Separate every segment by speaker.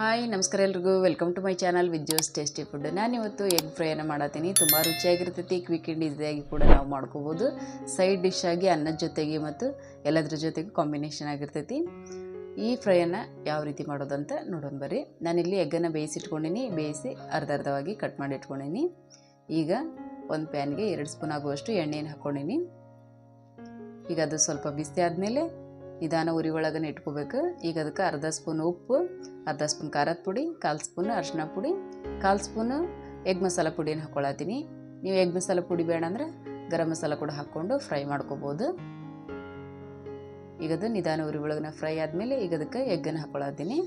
Speaker 1: Hi, ನಮಸ್ಕಾರ ಎಲ್ರಿಗೂ. Welcome to my channel with Jo's tasty food ನಾನಿವತ್ತು ಎಗ್ ಫ್ರೈಯನ್ನು ಮಾಡತ್ತೀನಿ ತುಂಬ ರುಚಿಯಾಗಿರ್ತೈತಿ ಕ್ವಿಕ್ ಆ್ಯಂಡ್ ಈಸಿಯಾಗಿ ಕೂಡ ನಾವು ಮಾಡ್ಕೋಬೋದು. ಸೈಡ್ ಡಿಶ್ ಆಗಿ ಅನ್ನದ ಜೊತೆಗೆ ಮತ್ತು ಎಲ್ಲದ್ರ ಜೊತೆಗೆ ಕಾಂಬಿನೇಷನ್ ಆಗಿರ್ತೈತಿ. ಈ ಫ್ರೈಯನ್ನು ಯಾವ ರೀತಿ ಮಾಡೋದಂತ ನೋಡೋಣ ಬರ್ರಿ. ನಾನಿಲ್ಲಿ ಎಗ್ಗನ್ನು ಬೇಯಿಸಿಟ್ಕೊಂಡಿನಿ. ಬೇಯಿಸಿ ಅರ್ಧ ಅರ್ಧವಾಗಿ ಕಟ್ ಮಾಡಿ ಇಟ್ಕೊಂಡಿನಿ ಈಗ ಒಂದು ಪ್ಯಾನ್ಗೆ ಎರಡು ಸ್ಪೂನ್ ಆಗುವಷ್ಟು ಎಣ್ಣೆಯನ್ನು ಹಾಕ್ಕೊಂಡಿನಿ ಈಗ ಅದು ಸ್ವಲ್ಪ ಬಿಸಿ ಆದಮೇಲೆ ನಿಧಾನ ಉರಿ ಒಳಗನೆ ಇಟ್ಕೋಬೇಕು. ಈಗ ಅದಕ್ಕೆ ಅರ್ಧ ಸ್ಪೂನ್ ಉಪ್ಪು, ಅರ್ಧ ಸ್ಪೂನ್ ಖಾರದ ಪುಡಿ, ಕಾಲು ಸ್ಪೂನ್ ಅರಿಶಿನ ಪುಡಿ, ಕಾಲು ಸ್ಪೂನು ಎಗ್ ಮಸಾಲ ಪುಡಿನ ಹಾಕ್ಕೊಳತ್ತೀನಿ ನೀವು ಎಗ್ ಮಸಾಲ ಪುಡಿ ಬೇಡ ಅಂದರೆ ಗರಂ ಮಸಾಲ ಕೂಡ ಹಾಕ್ಕೊಂಡು ಫ್ರೈ ಮಾಡ್ಕೋಬೋದು. ಈಗ ಅದು ನಿಧಾನ ಉರಿ ಒಳಗನ ಫ್ರೈ ಆದಮೇಲೆ ಈಗ ಅದಕ್ಕೆ ಎಗ್ಗನ್ನು ಹಾಕ್ಕೊಳತ್ತೀನಿ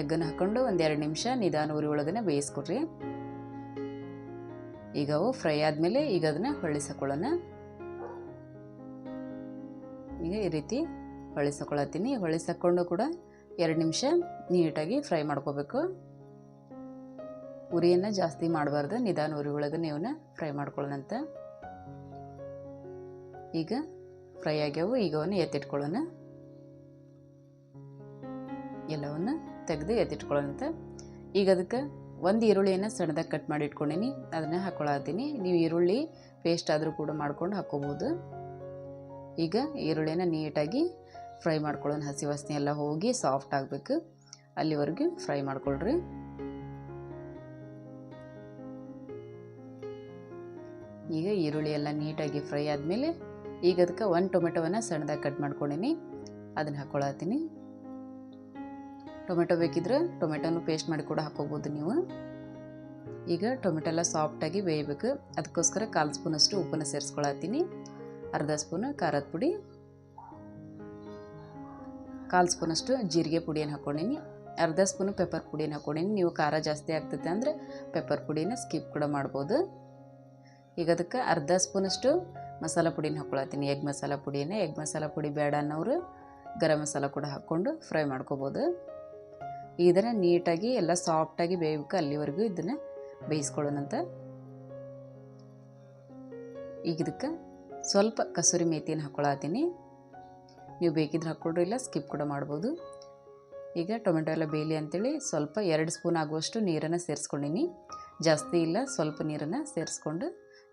Speaker 1: ಎಗ್ಗನ್ನು ಹಾಕ್ಕೊಂಡು ಒಂದೆರಡು ನಿಮಿಷ ನಿಧಾನ ಉರಿ ಒಳಗನೆ ಬೇಯಿಸ್ಕೊಡ್ರಿ. ಈಗ ಅವು ಫ್ರೈ ಆದಮೇಲೆ ಈಗ ಅದನ್ನು ಹೊಳ್ಳಿಸ್ಕೊಳ್ಳೋಣ ಈಗ ಈ ರೀತಿ ಹೊಳಿಸ್ಕೊಳತ್ತೀನಿ ಹೊಳಿಸ್ಕೊಂಡು ಕೂಡ ಎರಡು ನಿಮಿಷ ನೀಟಾಗಿ ಫ್ರೈ ಮಾಡ್ಕೋಬೇಕು. ಉರಿಯನ್ನು ಜಾಸ್ತಿ ಮಾಡಬಾರ್ದು. ನಿಧಾನ ಉರಿ ಒಳಗೆ ನೀವನ್ನ ಫ್ರೈ ಮಾಡ್ಕೊಳ್ಳೋಣಂತ. ಈಗ ಫ್ರೈ ಆಗ್ಯಾವು. ಈಗ ಅವನ್ನ ಎತ್ತಿಟ್ಕೊಳ್ಳೋಣ. ಎಲ್ಲವನ್ನು ತೆಗೆದು ಎತ್ತಿಟ್ಕೊಳ್ಳೋಣಂತ. ಈಗ ಅದಕ್ಕೆ ಒಂದು ಈರುಳ್ಳಿಯನ್ನು ಸಣ್ಣದಾಗಿ ಕಟ್ ಮಾಡಿ ಇಟ್ಕೊಂಡೀನಿ. ಅದನ್ನು ಹಾಕ್ಕೊಳತ್ತೀನಿ ನೀವು ಈರುಳ್ಳಿ ಪೇಸ್ಟ್ ಆದರೂ ಕೂಡ ಮಾಡ್ಕೊಂಡು ಹಾಕ್ಕೋಬೋದು ಈಗ ಈರುಳ್ಳಿನ ನೀಟಾಗಿ ಫ್ರೈ ಮಾಡ್ಕೊಳ್ಳೋಣ. ಹಸಿ ವಾಸನೆ ಎಲ್ಲ ಹೋಗಿ ಸಾಫ್ಟ್ ಆಗಬೇಕು. ಅಲ್ಲಿವರೆಗೂ ಫ್ರೈ ಮಾಡ್ಕೊಳ್ರಿ. ಈಗ ಈರುಳ್ಳಿ ಎಲ್ಲ ನೀಟಾಗಿ ಫ್ರೈ ಆದಮೇಲೆ ಈಗ ಅದಕ್ಕೆ ಒಂದು ಟೊಮೆಟೊವನ್ನು ಸಣ್ಣದಾಗಿ ಕಟ್ ಮಾಡ್ಕೊಂಡಿನಿ. ಅದನ್ನು ಹಾಕ್ಕೊಳತ್ತೀನಿ ಟೊಮೆಟೊ ಬೇಕಿದ್ರೆ ಟೊಮೆಟೊನು ಪೇಸ್ಟ್ ಮಾಡಿ ಕೂಡ ಹಾಕೋಬೋದು ನೀವು. ಈಗ ಟೊಮೆಟೊ ಎಲ್ಲ ಸಾಫ್ಟಾಗಿ ಬೇಯಬೇಕು. ಅದಕ್ಕೋಸ್ಕರ ಕಾಲು ಸ್ಪೂನಷ್ಟು ಉಪ್ಪನ್ನು ಸೇರಿಸ್ಕೊಳತ್ತೀನಿ ಅರ್ಧ ಸ್ಪೂನು ಖಾರದ ಪುಡಿ, ಕಾಲು ಸ್ಪೂನಷ್ಟು ಜೀರಿಗೆ ಪುಡಿಯನ್ನು ಹಾಕ್ಕೊಂಡೀನಿ. ಅರ್ಧ ಸ್ಪೂನು ಪೆಪ್ಪರ್ ಪುಡಿನ ಹಾಕ್ಕೊಂಡೀನಿ. ನೀವು ಖಾರ ಜಾಸ್ತಿ ಆಗ್ತೈತೆ ಅಂದರೆ ಪೆಪ್ಪರ್ ಪುಡಿನ ಸ್ಕಿಪ್ ಕೂಡ ಮಾಡ್ಬೋದು. ಈಗ ಅದಕ್ಕೆ ಅರ್ಧ ಸ್ಪೂನಷ್ಟು ಮಸಾಲ ಪುಡಿನ ಹಾಕ್ಕೊಳತ್ತೀನಿ ಎಗ್ ಮಸಾಲ ಪುಡಿನ ಎಗ್ ಮಸಾಲ ಪುಡಿ ಬೇಡ ಅನ್ನೋರು ಗರಂ ಮಸಾಲ ಕೂಡ ಹಾಕ್ಕೊಂಡು ಫ್ರೈ ಮಾಡ್ಕೋಬೋದು. ಇದನ್ನು ನೀಟಾಗಿ ಎಲ್ಲ ಸಾಫ್ಟಾಗಿ ಬೇಯಬೇಕು. ಅಲ್ಲಿವರೆಗೂ ಇದನ್ನು ಬೇಯಿಸ್ಕೊಳ್ಳೋಣಂತ. ಈಗ ಇದಕ್ಕೆ ಸ್ವಲ್ಪ ಕಸೂರಿ ಮೇಥಿಯನ್ನು ಹಾಕ್ಕೊಳತ್ತೀನಿ ನೀವು ಬೇಕಿದ್ರೆ ಹಾಕ್ಕೊಳ್ರಿ ಇಲ್ಲ ಸ್ಕಿಪ್ ಕೂಡ ಮಾಡ್ಬೋದು. ಈಗ ಟೊಮೆಟೊ ಎಲ್ಲ ಬೇಯಲಿ ಅಂತೇಳಿ ಸ್ವಲ್ಪ ಎರಡು ಸ್ಪೂನ್ ಆಗುವಷ್ಟು ನೀರನ್ನು ಸೇರಿಸ್ಕೊಂಡಿನಿ. ಜಾಸ್ತಿ ಇಲ್ಲ, ಸ್ವಲ್ಪ ನೀರನ್ನು ಸೇರಿಸ್ಕೊಂಡು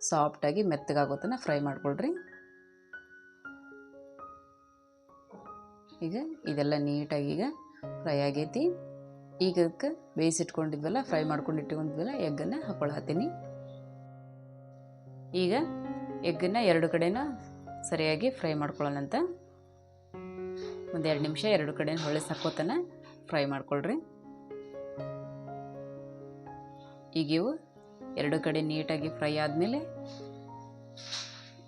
Speaker 1: ಸಾಫ್ಟಾಗಿ ಮೆತ್ತಗಾಗೋತನ ಫ್ರೈ ಮಾಡ್ಕೊಳ್ರಿ. ಈಗ ಇದೆಲ್ಲ ನೀಟಾಗಿ ಈಗ ಫ್ರೈ ಆಗೈತಿ. ಈಗ ಅದಕ್ಕೆ ಬೇಯಿಸಿಟ್ಕೊಂಡಿದ್ವಲ್ಲ, ಫ್ರೈ ಮಾಡ್ಕೊಂಡು ಇಟ್ಕೊಂಡಿದ್ವಲ್ಲ, ಎಗ್ಗನ್ನು ಹಾಕ್ಕೊಳತ್ತೀನಿ ಈಗ ಎಗ್ಗನ್ನು ಎರಡು ಕಡೆನೂ ಸರಿಯಾಗಿ ಫ್ರೈ ಮಾಡ್ಕೊಳ್ಳೋಣಂತೆ. ಒಂದು ಎರಡು ನಿಮಿಷ ಎರಡು ಕಡೆ ಹೊಳೆ ಸಾಕೋತನ ಫ್ರೈ ಮಾಡ್ಕೊಳ್ರಿ. ಈಗ ಇವು ಎರಡು ಕಡೆ ನೀಟಾಗಿ ಫ್ರೈ ಆದಮೇಲೆ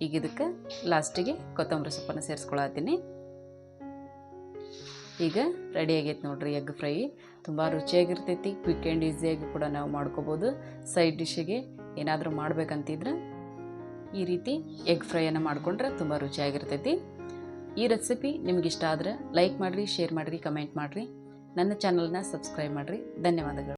Speaker 1: ಈಗ ಇದಕ್ಕೆ ಲಾಸ್ಟಿಗೆ ಕೊತ್ತಂಬರಿ ಸೊಪ್ಪನ್ನು ಸೇರಿಸ್ಕೊಳತ್ತೀನಿ. ಈಗ ರೆಡಿ ಆಗೈತೆ ನೋಡ್ರಿ ಎಗ್ ಫ್ರೈ. ತುಂಬ ರುಚಿಯಾಗಿರ್ತೈತಿ ಕ್ವಿಕ್ ಆ್ಯಂಡ್ ಈಸಿಯಾಗಿ ಕೂಡ ನಾವು ಮಾಡ್ಕೋಬೋದು. ಸೈಡ್ ಡಿಶ್ಶಿಗೆ ಏನಾದರೂ ಮಾಡ್ಬೇಕಂತಿದ್ರೆ ಈ ರೀತಿ ಎಗ್ ಫ್ರೈಯನ್ನು ಮಾಡಿಕೊಂಡ್ರೆ ತುಂಬ ರುಚಿಯಾಗಿರ್ತೈತಿ. ಈ ರೆಸಿಪಿ ನಿಮಗಿಷ್ಟ ಆದರೆ ಲೈಕ್ ಮಾಡಿರಿ ಶೇರ್ ಮಾಡಿರಿ ಕಮೆಂಟ್ ಮಾಡಿರಿ. ನನ್ನ ಚಾನಲ್ನ ಸಬ್ಸ್ಕ್ರೈಬ್ ಮಾಡಿರಿ. ಧನ್ಯವಾದಗಳು.